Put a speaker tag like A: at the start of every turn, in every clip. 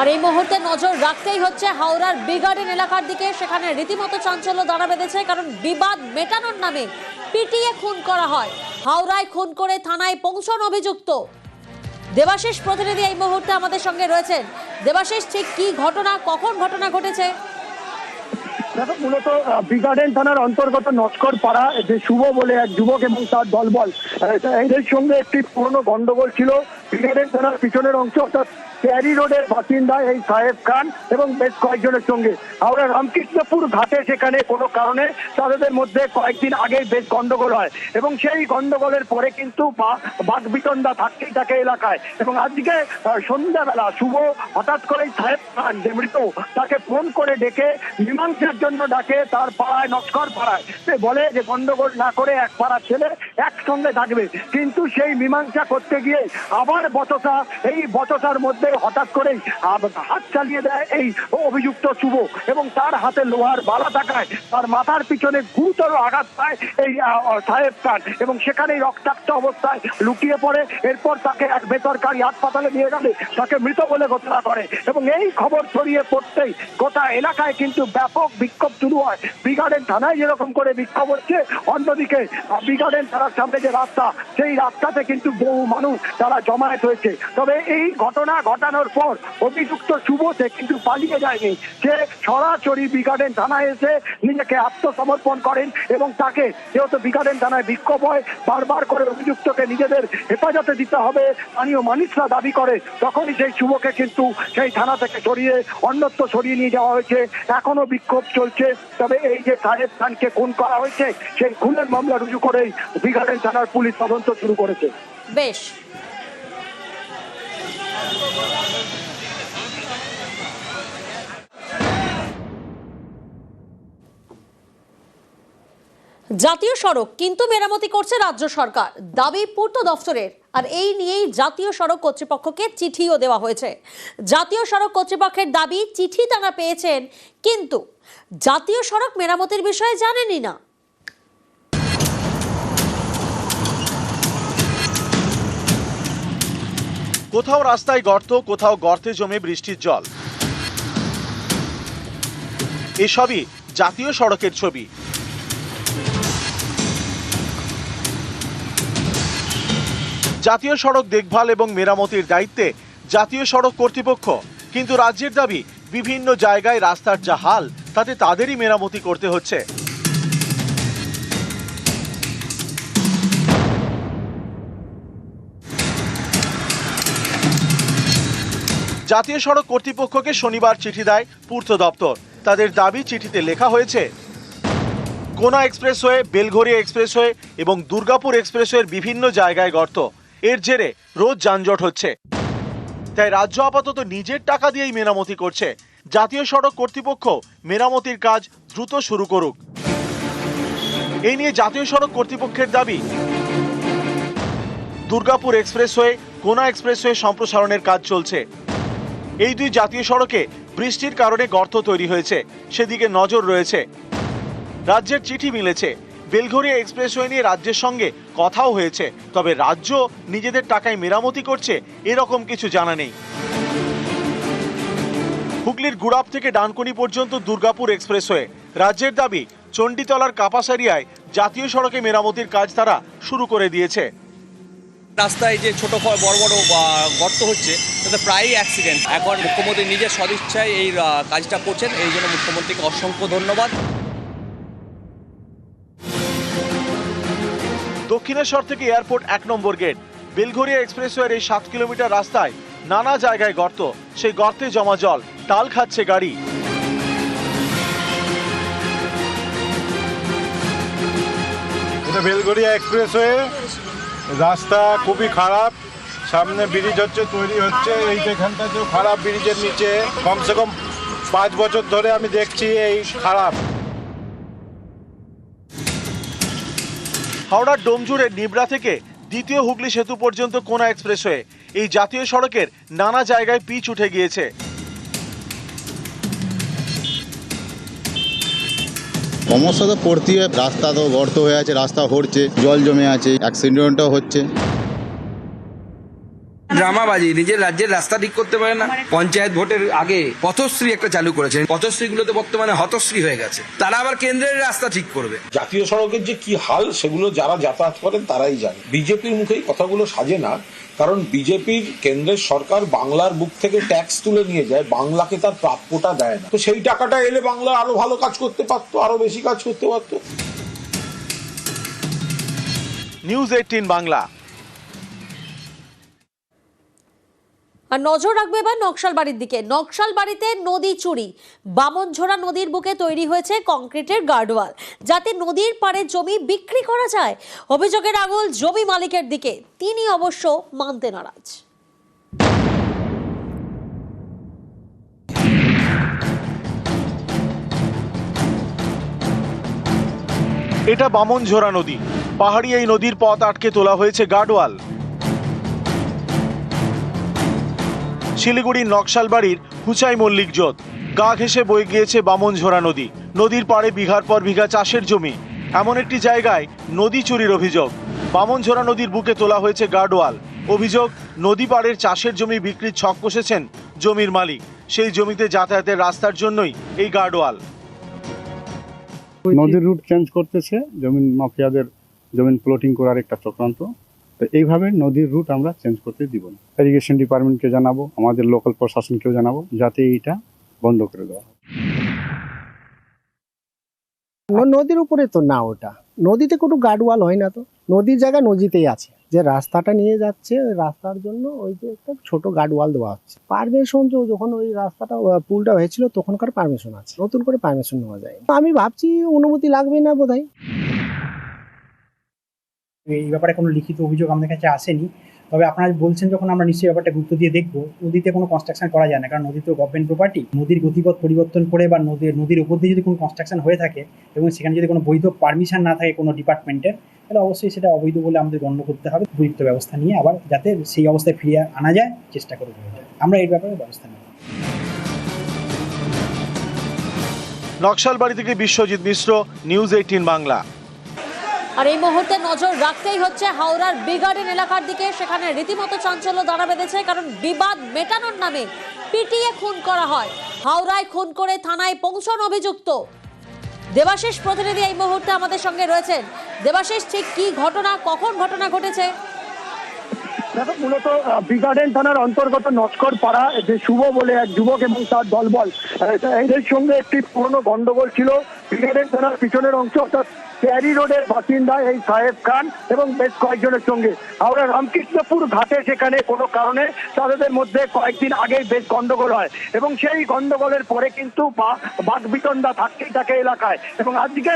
A: আর এই মুহূর্তে নজর রাখতেই হচ্ছে হাওড়ার বিগার্ডেন এলাকার দিকে। সেখানে রীতিমতো চাঞ্চল্য দাঁড়া বেঁধেছে, কারণ বিবাদ মেটানোর নামে পিটিয়ে খুন করা হয়। হাওড়ায় খুন করে থানায় পৌঁছন অভিযুক্ত। দেবাশিস প্রতিনিধি এই মুহূর্তে আমাদের সঙ্গে রয়েছেন। দেবাশিস, ঠিক কি ঘটনা? কখন ঘটনা ঘটেছে?
B: দেখো, মূলত বিগার্ডেন থানার অন্তর্গত নস্কর পাড়া, যে শুভ বলে এক যুবক এবং তার দলবল এদের সঙ্গে একটি পুরনো গন্ডগোল ছিল। বিগার্ডেন থানার পিছনের অংশ, অর্থাৎ প্যারি রোডের বাসিন্দা এই সাহেব খান এবং বেশ কয়েকজনের সঙ্গে। হাওড়া রামকৃষ্ণপুর ঘাটে সেখানে কোনো কারণে তাদের মধ্যে কয়েকদিন আগে বেশ গন্ডগোল হয় এবং সেই গন্ডগোলের পরে কিন্তু বা- বাকবিতণ্ডা থাকতেই থাকে এলাকায়। এবং আজকে সন্ধ্যাবেলা শুভ হঠাৎ করেই সাহেব খান যে মৃত, তাকে ফোন করে ডেকে মীমাংসার জন্য ডাকে তার পাড়ায়, নস্কর পাড়ায়। সে বলে যে, গন্ডগোল না করে এক পাড়ার ছেলে একসঙ্গে থাকবে। কিন্তু সেই মীমাংসা করতে গিয়ে আবার বচসা, এই বচসার মধ্যে হঠাৎ করেই আব- হাত চালিয়ে দেয় এই অভিযুক্ত শুভ এবং তার হাতে লোহার বালা থাকায় তার মাথার পিছনে গুরুতর আঘাত পায় এই সাহেব খান। এবং সেখানেই রক্তাক্ত অবস্থায় লুকিয়ে পড়ে। এরপর তাকে এক বেসরকারি হাসপাতালে নিয়ে গেলে তাকে মৃত বলে ঘোষণা করে। এবং এই খবর ছড়িয়ে পড়তেই গোটা এলাকায় কিন্তু ব্যাপক বিক্ষোভ শুরু হয়। বিগার্ডেন থানায় যেরকম করে বিক্ষোভ হচ্ছে, অন্যদিকে বিগার্ডেন থানার সামনে যে রাস্তা, সেই রাস্তাতে কিন্তু বহু মানুষ তারা জমায়েত হয়েছে। তবে এই ঘটনা ঘটানোর পর অভিযুক্ত শুভ সে কিন্তু পালিয়ে যায়নি। সে সরাসরি বিগার্ডেন থানায় এসে নিজেকে আত্মসমর্পণ করেন এবং তাকে যেহেতু বিগার্ডেন থানায় বিক্ষোভ হয়, বারবার করে অভিযুক্তকে নিজেদের হেফাজতে দিতে হবে। স্থানীয় মানুষরা দাবি করে, তখনই সেই শুভকে কিন্তু সেই থানা থেকে সরিয়ে অন্যত্র সরিয়ে নিয়ে যাওয়া হয়েছে। এখনও বিক্ষোভ চলছে। তবে এই যে সাহেব খানকে খুন করা হয়েছে, সেই খুনের মামলা রুজু করেই বিগার্ডেন থানার পুলিশ তদন্ত শুরু করেছে।
A: বেশ। জাতীয় সড়ক কিন্তু মেরামতি করছে রাজ্য সরকার। দাবি পূর্ত দফতরের। আর এই নিয়েই জাতীয় সড়ক কর্তৃপক্ষকে চিঠিও দেওয়া হয়েছে। জাতীয় সড়ক কর্তৃপক্ষের দাবি চিঠি তারা পেয়েছেন, কিন্তু জাতীয় সড়ক মেরামতির বিষয়ে জানেনই না।
C: কোথাও রাস্তায় গর্ত, কোথাও গর্তে জমে বৃষ্টির জল। এসবই জাতীয় সড়কের ছবি। জাতীয় সড়ক দেখভাল এবং মেরামতির দায়িত্বে জাতীয় সড়ক কর্তৃপক্ষ, কিন্তু রাজ্যের দাবি বিভিন্ন জায়গায় রাস্তার যা হাল, তাতে তাদেরই মেরামতি করতে হচ্ছে। জাতীয় সড়ক কর্তৃপক্ষকে শনিবার চিঠি দেয় পূর্ত দপ্তর। তাদের দাবি চিঠিতে লেখা হয়েছে কোনা এক্সপ্রেসওয়ে বেলঘরিয়া এক্সপ্রেসওয়ে এবং দুর্গাপুর এক্সপ্রেসওয়ের বিভিন্ন জায়গায় গর্ত। এর জেরে রোজ যানজট হচ্ছে। তাই রাজ্য আপাতত নিজের টাকা দিয়েই মেরামতি করছে। জাতীয় সড়ক কর্তৃপক্ষ মেরামতির কাজ দ্রুত শুরু করুক। এই নিয়ে জাতীয় সড়ক কর্তৃপক্ষের দাবি, দুর্গাপুর এক্সপ্রেসওয়ে, কোনা এক্সপ্রেসওয়ে সম্প্রসারণের কাজ চলছে। এই দুই জাতীয় সড়কে বৃষ্টির কারণে গর্ত তৈরি হয়েছে। সেদিকে নজর রয়েছে। রাজ্যের চিঠি মিলেছে। বেলঘরিয়া এক্সপ্রেসওয়ে নিয়ে রাজ্যের সঙ্গে কথাও হয়েছে, তবে রাজ্য নিজেদের টাকায় মেরামতি করছে, এরকম কিছু জানা নেই। হুগলির গুড়াপ থেকে ডানকুনি পর্যন্ত দুর্গাপুর এক্সপ্রেসওয়ে। রাজ্যের দাবি, চণ্ডীতলার কাপাসারিয়ায় জাতীয় সড়কে মেরামতির কাজ তারা শুরু করে দিয়েছে।
D: রাস্তায় যে ছোট বড় বড় গর্ত হচ্ছে, তাতে প্রায়ই অ্যাক্সিডেন্ট এখন মুখ্যমন্ত্রী নিজের সদিচ্ছায় এই কাজটা করছেন, এই জন্য মুখ্যমন্ত্রীকে অসংখ্য ধন্যবাদ।
C: দক্ষিণেশ্বর থেকে এয়ারপোর্ট এক নম্বর গেট। বেলঘরিয়া এক্সপ্রেসওয়ের এই সাত কিলোমিটার রাস্তায় নানা জায়গায় গর্ত। সেই গর্তে জমা জল টাল খাচ্ছে গাড়ি।
E: এটা বেলগড়িয়া এক্সপ্রেসওয়ে। রাস্তা খুবই খারাপ। সামনে ব্রিজ হচ্ছে, তৈরি হচ্ছে। এই যেখানটাতেও খারাপ ব্রিজের নিচে। কমসে কম পাঁচ বছর ধরে আমি দেখছি এই খারাপ।
C: হাওড়ার ডোমজুড়ে নিবড়া থেকে দ্বিতীয় হুগলি সেতু পর্যন্ত কোনা এক্সপ্রেস হয়ে এই জাতীয় সড়কের নানা জায়গায় পিচ উঠে গিয়েছে।
F: সমস্যা তো পড়তে হয় রাস্তা তো গর্ত হয়ে আছে, রাস্তা হরছে, জল জমে আছে অ্যাক্সিডেন্টও হচ্ছে।
G: ড্রামাবাজি নিজের রাজ্যের রাস্তা ঠিক করতে পারে না। পঞ্চায়েত ভোটের আগে পথশ্রী একটা চালু করেছেন। পথশ্রীগুলোতে বর্তমানে হতশ্রী হয়ে গেছে। তারা আবার কেন্দ্রের রাস্তা ঠিক করবে।
H: জাতীয় সড়কের যে কি হাল সেগুলো যারা যাতায়াত করেন তারাই জানে। বিজেপির মুখেই কথাগুলো সাজে না কারণ বিজেপির কেন্দ্রের সরকার বাংলার বুক থেকে ট্যাক্স তুলে নিয়ে যায় বাংলাকে তার প্রাপ্যটা দেয় না। তো সেই টাকাটা এলে বাংলা আরও ভালো কাজ করতে পারতো আরও বেশি কাজ করতে পারতো।
C: News eighteen Bangla.
A: আর নজর রাখবে এবার নকশালবাড়ির দিকে। নকশালবাড়িতে নদী চুরি। বামনঝোড়া নদীর বুকে তৈরি হয়েছে কংক্রিটের গার্ডওয়াল। যাতে নদীর পাড়ে জমি বিক্রি করা যায়। অভিযোগের আঙুল জমি মালিকের দিকে। তিনি অবশ্য মানতে নারাজ।
C: এটা বামনঝোড়া নদী। পাহাড়ি এই নদীর পথ আটকে তোলা হয়েছে গার্ডওয়াল। শিলিগুড়ির নকশালবাড়ির হুচাই মল্লিক জোত। গা ঘেঁষে বয়ে গিয়েছে বামনঝোড়া নদী। নদীর পাড়ে বিঘার পর বিঘা চাষের জমি। এমন একটি জায়গায় নদী চুরির অভিযোগ। বামনঝোড়া নদীর বুকে তোলা হয়েছে গার্ডওয়াল। অভিযোগ, নদী পাড়ের চাষের জমি বিক্রির ছক কষেছেন জমির মালিক। সেই জমিতে যাতায়াতের রাস্তার জন্যই এই গার্ডওয়াল।
I: নদীর রুট চেঞ্জ করতেছে। জমিন মাফিয়াদের জমিন প্লটিং করার একটা চক্রান্ত। তো এইভাবে নদীর রুট আমরা চেঞ্জ করতে দিব না। ইরিগেশন ডিপার্টমেন্টকে জানাব, আমাদের লোকাল প্রশাসনকেও জানাব, যাতে এইটা বন্ধ করে দেওয়া
J: নদীর উপরে তো না ওটা। নদীতে কোনো গার্ডওয়াল হয় না তো। নদীর জায়গা নদীতেই আছে। যে রাস্তাটা নিয়ে যাচ্ছে, ওই রাস্তার জন্য ওই যে একটা ছোট গার্ডওয়াল দেওয়া হচ্ছে। পারমিশন যখন ওই রাস্তাটা পুলটা হয়েছিল, তখনকার পারমিশন আছে। নতুন করে পারমিশন নেওয়া যায় আমি ভাবছি অনুমতি লাগবে না বোধহয়।
K: এই ব্যাপারে কোনো লিখিত অভিযোগ আমাদের কাছে আসেনি। তবে আপনারা বলছেন যখন আমরা নিশ্চয়ই ব্যাপারটা গুরুত্ব দিয়ে দেখব, নদীতে কোনো কনস্ট্রাকশন করা যায় না, কারণ নদী তো গভর্নমেন্ট প্রপার্টি নদীর গতিপথ পরিবর্তন করে বা নদীর নদীর উপর দিয়ে যদি কোনো কনস্ট্রাকশন হয়ে থাকে এবং সেখানে যদি কোনো বৈধ পারমিশন না থাকে কোনো ডিপার্টমেন্টের তাহলে অবশ্যই সেটা অবৈধ বলে আমাদের গণ্য করতে হবে। উপযুক্ত ব্যবস্থা নিয়ে আবার যাতে সেই অবস্থায় ফিরিয়ে আনা যায়, চেষ্টা করব আমরা এই ব্যাপারে ব্যবস্থা নেব।
C: নকশালবাড়ি থেকে বিশ্বজিৎ মিশ্র, নিউজ এইটিন বাংলা।
A: আর এই মুহূর্তে নজর রাখতেই হচ্ছে হাওড়ার বিগার্ডেন এলাকার দিকে। সেখানে রীতিমতো চাঞ্চল্য দাঁড়া বেঁধেছে, কারণ বিবাদ মেটানোর নামে পিটিয়ে খুন করা হয়। হাওড়ায় খুন করে থানায় পৌঁছন অভিযুক্ত। দেবাশিস প্রতিনিধি এই মুহূর্তে আমাদের সঙ্গে রয়েছেন। দেবাশিস, ঠিক কি ঘটনা? কখন ঘটনা ঘটেছে?
B: দেখো, মূলত বিগার্ডেন থানার অন্তর্গত নস্কর পাড়া, যে শুভ বলে এক যুবক এবং তার দলবল এদের সঙ্গে একটি পুরনো গন্ডগোল ছিল। বিগার্ডেন থানার পিছনের অংশ অর্থাৎ প্যারি রোডের বাসিন্দা এই সাহেব খান এবং বেশ কয়েকজনের সঙ্গে। হাওড়া রামকৃষ্ণপুর ঘাটে সেখানে কোনো কারণে তাদের মধ্যে কয়েকদিন আগেই বেশ গন্ডগোল হয় এবং সেই গন্ডগোলের পরে কিন্তু বাঘ বিতণ্ডা থাকতেই থাকে এলাকায় এবং আজকে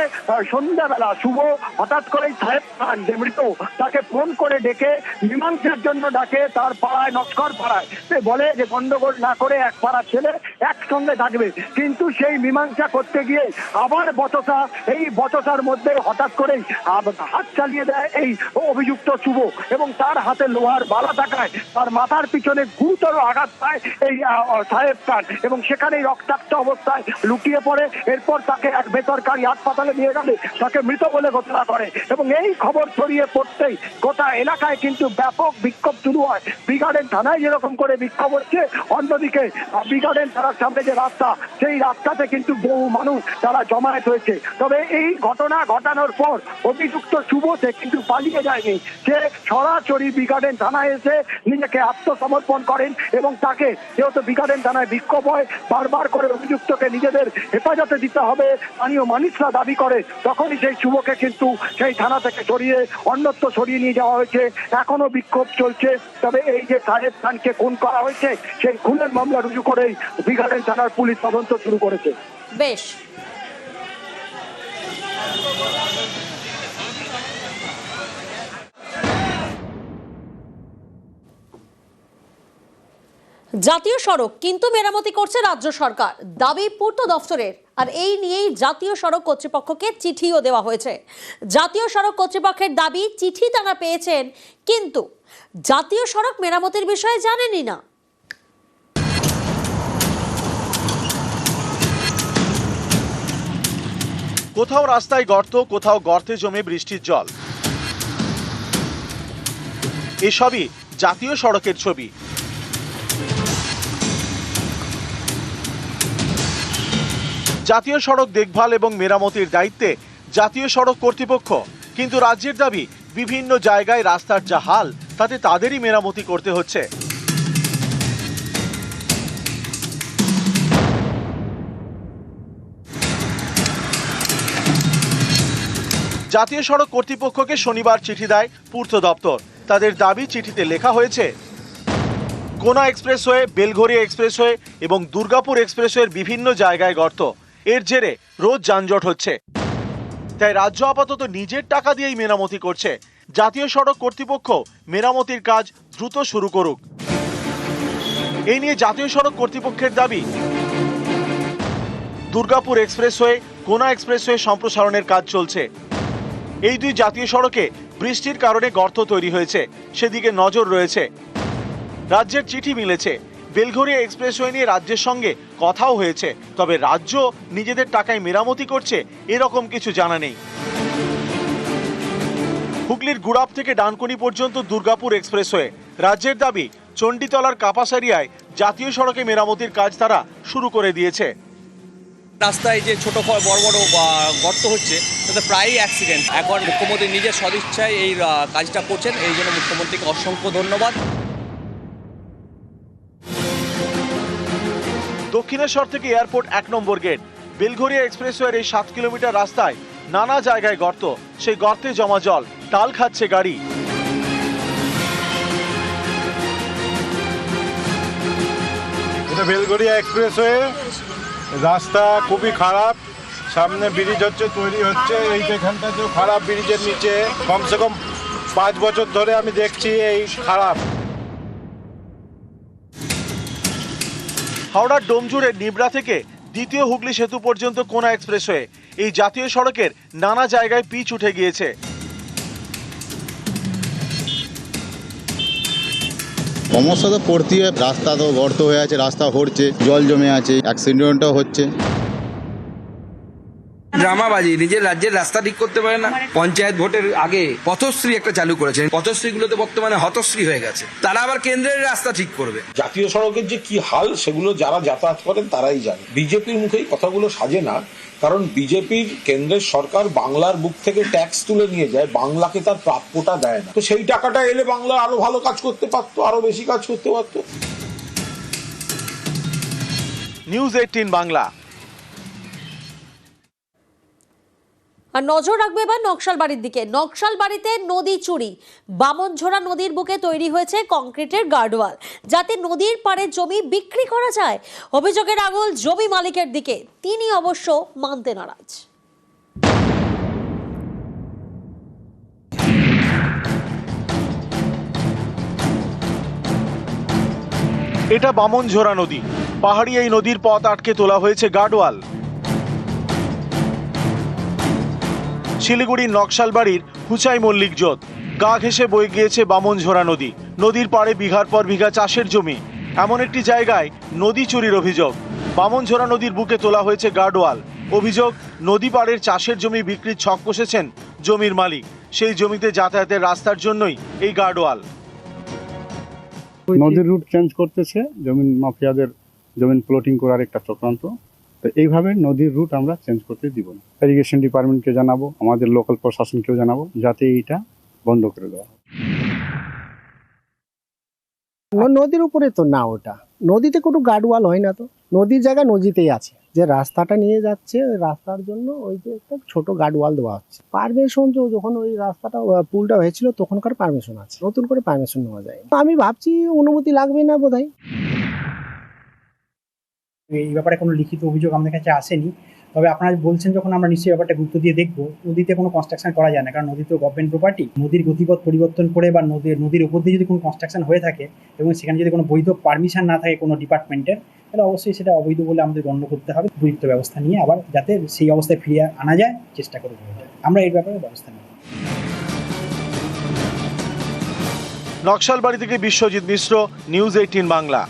B: সন্ধ্যাবেলা শুভ হঠাৎ করেই সাহেব খান যে মৃত, তাকে ফোন করে ডেকে মীমাংসার জন্য ডাকে তার পাড়ায়, নস্কর পাড়ায়। সে বলে যে গন্ডগোল না করে এক পাড়ার ছেলে একসঙ্গে থাকবে। কিন্তু সেই মীমাংসা করতে গিয়ে আবার বচসা, এই বচসার মধ্যে হঠাৎ করেই হাত চালিয়ে দেয় এই অভিযুক্ত শুভ এবং তার হাতে লোহার বালা থাকায় তার মাথার পিছনে গুরুতর আঘাত পায় এই সাহেব খান এবং সেখানেই রক্তাক্ত অবস্থায় লুকিয়ে পড়ে। এরপর তাকে এক বেসরকারি হাসপাতালে নিয়ে গেলে। তাকে মৃত বলে ঘোষণা করে এবং এই খবর ছড়িয়ে পড়তেই গোটা এলাকায় কিন্তু ব্যাপক বিক্ষোভ শুরু হয়। বিগার্ডেন থানায় যেরকম করে বিক্ষোভ হচ্ছে, অন্যদিকে বিগার্ডেন থানার সামনে যে রাস্তা, সেই রাস্তাতে কিন্তু বহু মানুষ তারা জমায়েত হয়েছে। তবে এই ঘটনা ঘটানোর পর অভিযুক্ত শুভ সে কিন্তু পালিয়ে যায়নি। সে সরাসরি বিগার্ডেন থানায় এসে নিজেকে আত্মসমর্পণ করেন এবং তাকে যেহেতু বিগার্ডেন থানায় বিক্ষোভ হয়, বারবার করে অভিযুক্তকে নিজেদের হেফাজতে দিতে হবে। স্থানীয় মানুষরা দাবি করে, তখনই সেই শুভকে কিন্তু সেই থানা থেকে সরিয়ে, অন্যত্র সরিয়ে নিয়ে যাওয়া হয়েছে। এখনও বিক্ষোভ চলছে। তবে এই যে সাহেব খানকে খুন করা হয়েছে, সেই খুনের মামলা রুজু করেই বিগার্ডেন থানার পুলিশ তদন্ত শুরু করেছে।
A: বেশ। জাতীয় সড়ক কিন্তু মেরামতি করছে রাজ্য সরকার। দাবি পূর্ত দফতরের। আর এই নিয়েই জাতীয় সড়ক কর্তৃপক্ষকে চিঠিও দেওয়া হয়েছে। জাতীয় সড়ক কর্তৃপক্ষের দাবি চিঠি তারা পেয়েছেন, কিন্তু জাতীয় সড়ক মেরামতির বিষয়ে জানেনই না।
C: কোথাও রাস্তায় গর্ত, কোথাও গর্তে জমে বৃষ্টির জল। এসবই জাতীয় সড়কের ছবি। জাতীয় সড়ক দেখভাল এবং মেরামতির দায়িত্বে জাতীয় সড়ক কর্তৃপক্ষ, কিন্তু রাজ্যের দাবি বিভিন্ন জায়গায় রাস্তার যা হাল, তাতে তাদেরই মেরামতি করতে হচ্ছে। জাতীয় সড়ক কর্তৃপক্ষকে শনিবার চিঠি দেয় পূর্ত দপ্তর। তাদের দাবি চিঠিতে লেখা হয়েছে, কোনা এক্সপ্রেসওয়ে বেলঘরিয়া এক্সপ্রেসওয়ে এবং দুর্গাপুর এক্সপ্রেসওয়ের বিভিন্ন জায়গায় গর্ত। এর জেরে রোজ যানজট হচ্ছে। তাই রাজ্য আপাতত নিজের টাকা দিয়েই মেরামতি করছে। জাতীয় সড়ক কর্তৃপক্ষ মেরামতির কাজ দ্রুত শুরু করুক। এই নিয়ে জাতীয় সড়ক কর্তৃপক্ষের দাবি। দুর্গাপুর এক্সপ্রেসওয়ে, কোনা এক্সপ্রেসওয়ে সম্প্রসারণের কাজ চলছে। এই দুই জাতীয় সড়কে বৃষ্টির কারণে গর্ত তৈরি হয়েছে। সেদিকে নজর রয়েছে। রাজ্যের চিঠি মিলেছে। বেলঘরিয়া এক্সপ্রেসওয়ে নিয়ে রাজ্যের সঙ্গে কথাও হয়েছে, তবে রাজ্য নিজেদের টাকায় মেরামতি করছে, এরকম কিছু জানা নেই। হুগলির গুড়াপ থেকে ডানকুনি পর্যন্ত দুর্গাপুর এক্সপ্রেসওয়ে। রাজ্যের দাবি, চণ্ডীতলার কাপাসারিয়ায় জাতীয় সড়কে মেরামতির কাজ তারা শুরু করে দিয়েছে।
D: রাস্তায় যে ছোট বড় বড় গর্ত হচ্ছে, তাতে প্রায়ই অ্যাক্সিডেন্ট এখন মুখ্যমন্ত্রী নিজের সদিচ্ছায় এই কাজটা করছেন, এই জন্য মুখ্যমন্ত্রীকে অসংখ্য ধন্যবাদ।
C: দক্ষিণেশ্বর থেকে এয়ারপোর্ট এক নম্বর গেট। বেলঘরিয়া এক্সপ্রেসওয়ের এই সাত কিলোমিটার রাস্তায় নানা জায়গায় গর্ত। সেই গর্তে জমা জল টাল খাচ্ছে গাড়ি।
E: এটা বেলগড়িয়া এক্সপ্রেসওয়ে। রাস্তা খুবই খারাপ। সামনে ব্রিজ হচ্ছে, তৈরি হচ্ছে। এই যেখানটাতেও খারাপ ব্রিজের নিচে, কমসে কম পাঁচ বছর ধরে আমি দেখছি এই খারাপ।
C: হাওড়ার ডোমজুড়ে নিবড়া থেকে দ্বিতীয় হুগলি সেতু পর্যন্ত কোনা এক্সপ্রেস হয়ে এই জাতীয় সড়কের নানা জায়গায় পিচ উঠে গিয়েছে।
F: সমস্যা তো পড়তে হয়, রাস্তা তো গর্ত হয়ে আছে, রাস্তা হরছে, জল জমে আছে অ্যাক্সিডেন্টও হচ্ছে।
G: ড্রামাবাজি নিজের রাজ্যের রাস্তা ঠিক করতে পারে না। পঞ্চায়েত ভোটের আগে পথশ্রী একটা চালু করেছেন পথশ্রীগুলোতে বর্তমানে হতশ্রী হয়ে গেছে। তারা আবার কেন্দ্রের রাস্তা ঠিক করবে।
H: জাতীয় সড়কের যে কি হাল সেগুলো যারা যাতায়াত করেন তারাই জানে। বিজেপির মুখেই কথাগুলো সাজে না কারণ বিজেপির কেন্দ্রের সরকার বাংলার বুক থেকে ট্যাক্স তুলে নিয়ে যায় বাংলাকে তার প্রাপ্যটা দেয় না। তো সেই টাকাটা এলে বাংলা আরও ভালো কাজ করতে পারতো আরও বেশি কাজ করতে পারতো।
C: News eighteen Bangla.
A: আর নজর রাখবে এবার নকশালবাড়ির দিকে। নকশালবাড়িতে নদী চুরি। বামনঝোড়া নদীর বুকে তৈরি হয়েছে কংক্রিটের গার্ডওয়াল। যাতে নদীর পাড়ে জমি বিক্রি করা যায়। অভিযোগের আঙুল জমি মালিকের দিকে। তিনি অবশ্য মানতে নারাজ।
C: এটা বামনঝোড়া নদী। পাহাড়ি এই নদীর পথ আটকে তোলা হয়েছে গার্ডওয়াল। শিলিগুড়ির নকশালবাড়ির হুচাই মল্লিক জোত। গা ঘেঁষে বয়ে গিয়েছে বামনঝোড়া নদী। নদীর পাড়ে বিঘার পর বিঘা চাষের জমি। এমন একটি জায়গায় নদী চুরির অভিযোগ। বামনঝোড়া নদীর বুকে তোলা হয়েছে গার্ডওয়াল অভিযোগ, নদী পাড়ের চাষের জমি বিক্রির ছক কষেছেন জমির মালিক। সেই জমিতে যাতায়াতের রাস্তার জন্যই এই গার্ডওয়াল
I: নদীর রুট চেঞ্জ করতেছে। জমিন মাফিয়াদের জমিন প্লটিং করার একটা চক্রান্ত। তো এইভাবে নদীর রুট আমরা চেঞ্জ করতে দিব না। ইরিগেশন ডিপার্টমেন্টকে জানাব, আমাদের লোকাল প্রশাসনকেও জানাব, যাতে এইটা বন্ধ করে দেওয়া হয়।
J: নদীর উপরে তো না ওটা। নদীতে কোনো গার্ডওয়াল হয় না তো। নদীর জায়গা নদীতেই আছে। যে রাস্তাটা নিয়ে যাচ্ছে, ওই রাস্তার জন্য ওই যে একটা ছোট গার্ডওয়াল দেওয়া হচ্ছে। পারমিশন তো যখন ওই রাস্তাটা পুলটা হয়েছিল, তখনকার পারমিশন আছে। নতুন করে পারমিশন নেওয়া যায়। আমি ভাবছি অনুমতি লাগবে না বোধহয়।
K: এই ব্যাপারে কোনো লিখিত অভিযোগ আমাদের কাছে আসেনি। তবে আপনারা বলছেন যখন আমরা নিশ্চয়ই ব্যাপারটা গুরুত্ব দিয়ে দেখব, নদীতে কোনো কনস্ট্রাকশন করা যায় না, কারণ নদী তো গভর্নমেন্ট প্রপার্টি নদীর গতিপথ পরিবর্তন করে বা নদীর নদীর উপর দিয়ে যদি কোনো কনস্ট্রাকশন হয়ে থাকে এবং সেখানে যদি কোনো বৈধ পারমিশন না থাকে কোনো ডিপার্টমেন্টের তাহলে অবশ্যই সেটা অবৈধ বলে আমাদের গণ্য করতে হবে। উপযুক্ত ব্যবস্থা নিয়ে আবার যাতে সেই অবস্থায় ফিরিয়ে আনা যায়, চেষ্টা করব আমরা এই ব্যাপারে ব্যবস্থা নেব।
C: নকশালবাড়ি থেকে বিশ্বজিৎ মিশ্র নিউজ এইটিন বাংলা।